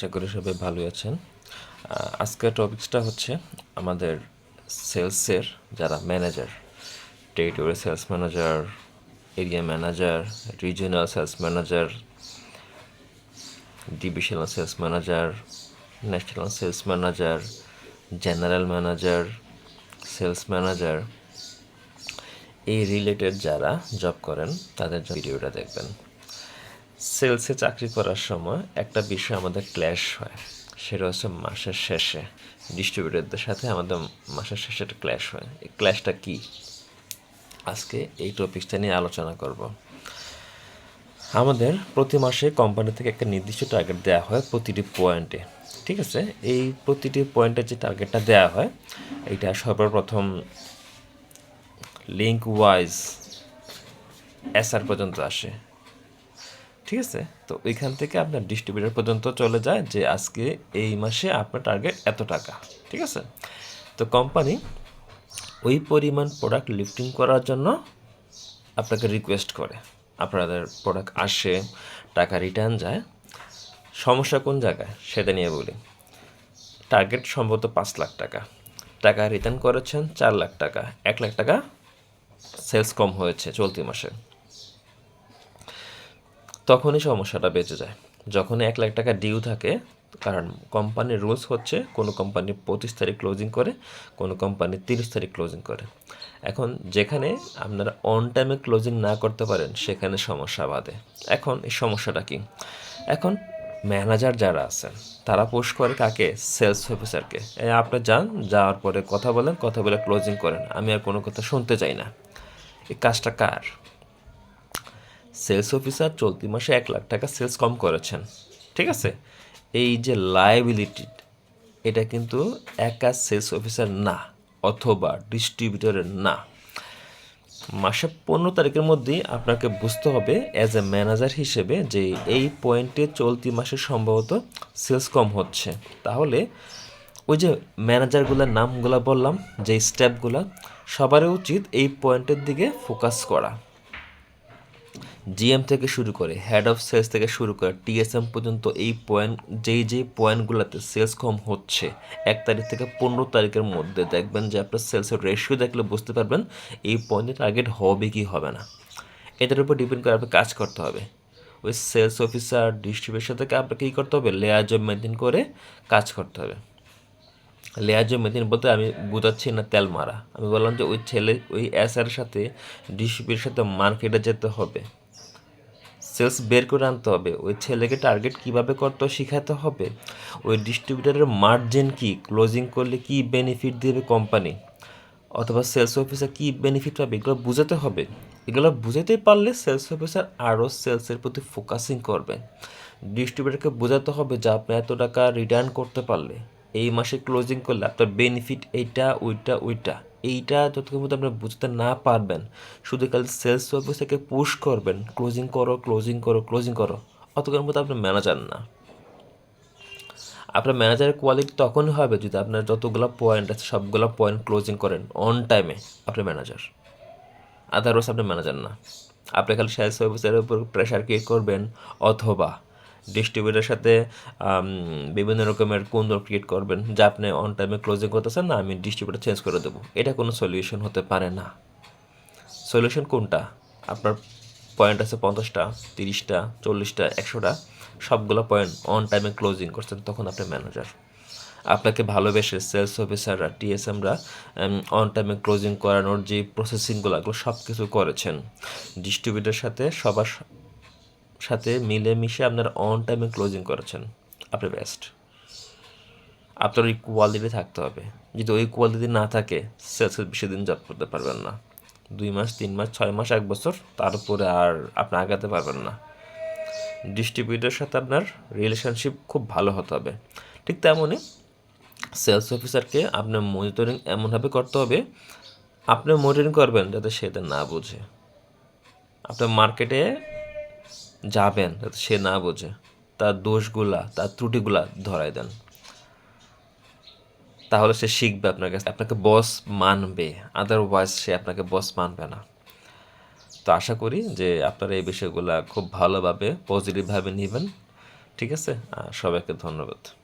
আশা করি সবাই ভালোই আছেন। আজকের টপিকসটা হচ্ছে আমাদের সেলসের যারা manager territory sales manager area manager regional sales manager divisional sales manager national sales manager general manager sales manager এই রিলেটেড যারা জব করেন, তাদের ভিডিওটা দেখবেন। সেলসে চাকরি করার সময় একটা বিষয় আমাদের ক্ল্যাশ হয়, সেটা হচ্ছে মাসের শেষে। ডিস্ট্রিবিউটরদের সাথে আমাদের মাসের শেষে একটা ক্ল্যাশ হয়। এই ক্ল্যাশটা কি? আজকে এই টপিকটা নিয়ে আলোচনা করব। আমাদের প্রতি মাসে কোম্পানি থেকে একটা নির্দিষ্ট টার্গেট দেওয়া হয় প্রতিটি পয়েন্টে ঠিক আছে? এই প্রতিটি পয়েন্টে যে টার্গেটটা দেওয়া হয়, এটা সর্বপ্রথম লিঙ্ক ওয়াইজ এসআর পর্যন্ত আসে। ঠিক আছে? তো ওইখান থেকে আপনার ডিস্ট্রিবিউটর পর্যন্ত চলে যায় যে আজকে এই মাসে আপনার টার্গেট এত টাকা, ঠিক আছে? তো কোম্পানি ওই পরিমাণ প্রোডাক্ট লিফটিং করার জন্য আপনাকে রিকোয়েস্ট করে। আপনাদের প্রোডাক্ট আসে, টাকা রিটার্ন যায়। সমস্যা কোন জায়গায়? সেটা নিয়ে বলি। টার্গেট সম্ভবত পাঁচ লাখ টাকা। টাকা রিটার্ন করেছেন চার লাখ টাকা। এক লাখ টাকা সেলস কম হয়েছে চলতি মাসে। তখনই সমস্যাটা বেঁচে যায়। যখন এক লাখ টাকা ডিউ থাকে, কারণ কোম্পানির রুলস হচ্ছে, কোনো কোম্পানি পঁচিশ তারিখ ক্লোজিং করে, কোনো কোম্পানি তিরিশ তারিখ ক্লোজিং করে। এখন যেখানে আপনারা অন টাইমে ক্লোজিং না করতে পারেন, সেখানে সমস্যা বাধে। এখন এই সমস্যাটা কি? এখন ম্যানেজার যারা আছেন, তারা পোস্ট করে কাকে? সেলস অফিসারকে আপনি যান, যাওয়ার পরে কথা বলেন, কথা বলে ক্লোজিং করেন। আমি আর কোনো কথা শুনতে চাই না। এই কাজটা কার? সেলস অফিসার চলতি মাসে এক লাখ টাকা সেলস কম করেছেন। ঠিক আছে? এই যে লাইবিলিটি এটা কিন্তু একা সেলস অফিসার না, অথবা ডিস্ট্রিবিউটরের না। মাসে পনেরো তারিখের মধ্যেই আপনাকে বুঝতে হবে অ্যাজ এ ম্যানেজার হিসেবে, যে এই পয়েন্টে চলতি মাসে সম্ভবত সেলস কম হচ্ছে। তাহলে ওই যে ম্যানেজারগুলোর নামগুলো বললাম যে স্টেপগুলো সবারই উচিত এই পয়েন্টের দিকে ফোকাস করা। জিএম থেকে শুরু করে হেড অফ সেলস থেকে শুরু করে টিএসএম পর্যন্ত এই পয়েন্ট যেই যেই পয়েন্টগুলোতে সেলস কম হচ্ছে, এক তারিখ থেকে পনেরো তারিখের মধ্যে দেখবেন যে আপনার সেলসের রেশিও দেখলে বুঝতে পারবেন এই পয়েন্টে টার্গেট হবে কি হবে না। এটার উপর ডিপেন্ড করে আপনাকে কাজ করতে হবে। ওই সেলস অফিসার ডিস্ট্রিবিউশন থেকে আপনাকে কী করতে হবে? লেয়ার জব মেনটেন করে কাজ করতে হবে। লেয়ার জব মেনটেন বলতে আমি বোঝাচ্ছি না তেল মারা। আমি বললাম যে ওই ছেলে, ওই এসআর সাথে ডিস্ট্রিবিউটের সাথে মার্কেটে যেতে হবে। সেলস বের করে আনতে হবে। ওই ছেলেকে টার্গেট কীভাবে করতে শেখাতে হবে। ওই ডিস্ট্রিবিউটারের মার্জিন কি? ক্লোজিং করলে কি বেনিফিট দেবে কোম্পানি অথবা সেলস অফিসার কি বেনিফিট পাবে? এগুলো বুঝাতে হবে। এগুলো বুঝাতে পারলে সেলস অফিসার আরও সেলসের প্রতি ফোকাসিং করবে। ডিস্ট্রিবিউটারকে বোঝাতে হবে যে আপনি এত টাকা রিটার্ন করতে পারলে। এই মাসে ক্লোজিং করলে আপনার বেনিফিট এইটা, ওইটা ওইটা। এইটা যতক্ষণ মধ্যে আপনি বুঝতে না পারবেন। শুধু খালি সেলস অফিসারকে পুশ করবেন। ক্লোজিং করো ক্লোজিং করো ক্লোজিং করো। অতক্ষণ মধ্যে আপনি ম্যানেজার না। আপনার ম্যানেজারের কোয়ালিটি তখনই হবে যদি আপনার যতগুলো পয়েন্ট আছে, সবগুলো পয়েন্ট ক্লোজিং করেন অন টাইমে আপনার ম্যানেজার আদারওয়াইজ আপনি ম্যানেজার না। আপনি খালি সেলস অফিসারের উপর প্রেশার ক্রিয়েট করবেন অথবা ডিস্ট্রিবিউটারের সাথে বিভিন্ন রকমের কুন্দর ক্রিয়েট করবেন, যা আপনি অন টাইমে ক্লোজিং করতেছেন, না আমি ডিস্ট্রিবিউটার চেঞ্জ করে দেবো। এটা কোনো সলিউশন হতে পারে না। সলিউশন কোনটা? আপনার পয়েন্ট আছে পঞ্চাশটা, তিরিশটা, চল্লিশটা, একশোটা, সবগুলো পয়েন্ট অন টাইমে ক্লোজিং করছেন, তখন আপনি ম্যানেজার আপনাকে ভালোবেসে সেলস অফিসাররা টিএসএমরা অন টাইমে ক্লোজিং করানোর যে প্রসেসিংগুলো সব কিছু করেছেন। ডিস্ট্রিবিউটার সাথে সবার সাথে মিলেমিশে আপনারা অন টাইমে ক্লোজিং করেছেন, আপনি বেস্ট আপনার ওই কোয়ালিটি থাকতে হবে। যদি ওই কোয়ালিটি না থাকে সেলসের বেশি দিন জব করতে পারবেন না। দুই মাস, তিন মাস, ছয় মাস, এক বছর, তারপরে আর আপনি আগাতে পারবেন না। ডিস্ট্রিবিউটারের সাথে আপনার রিলেশনশিপ খুব ভালো হতে হবে। ঠিক তেমনই সেলস অফিসারকে আপনার মনিটরিং এমনভাবে করতে হবে, আপনি মনিটরিং করবেন যাতে সে এটা না বোঝে। আপনার মার্কেটে যাবেন যাতে সে না বোঝে। তার দোষগুলা, তার ত্রুটিগুলা ধরাই দেন। তাহলে সে শিখবে আপনার কাছে আপনাকে বস মানবে। আদারওয়াইজ সে আপনাকে বস মানবে না। তো আশা করি যে আপনারা এই বিষয়গুলো খুব ভালোভাবে পজিটিভভাবে নেবেন। ঠিক আছে? সবাইকে ধন্যবাদ।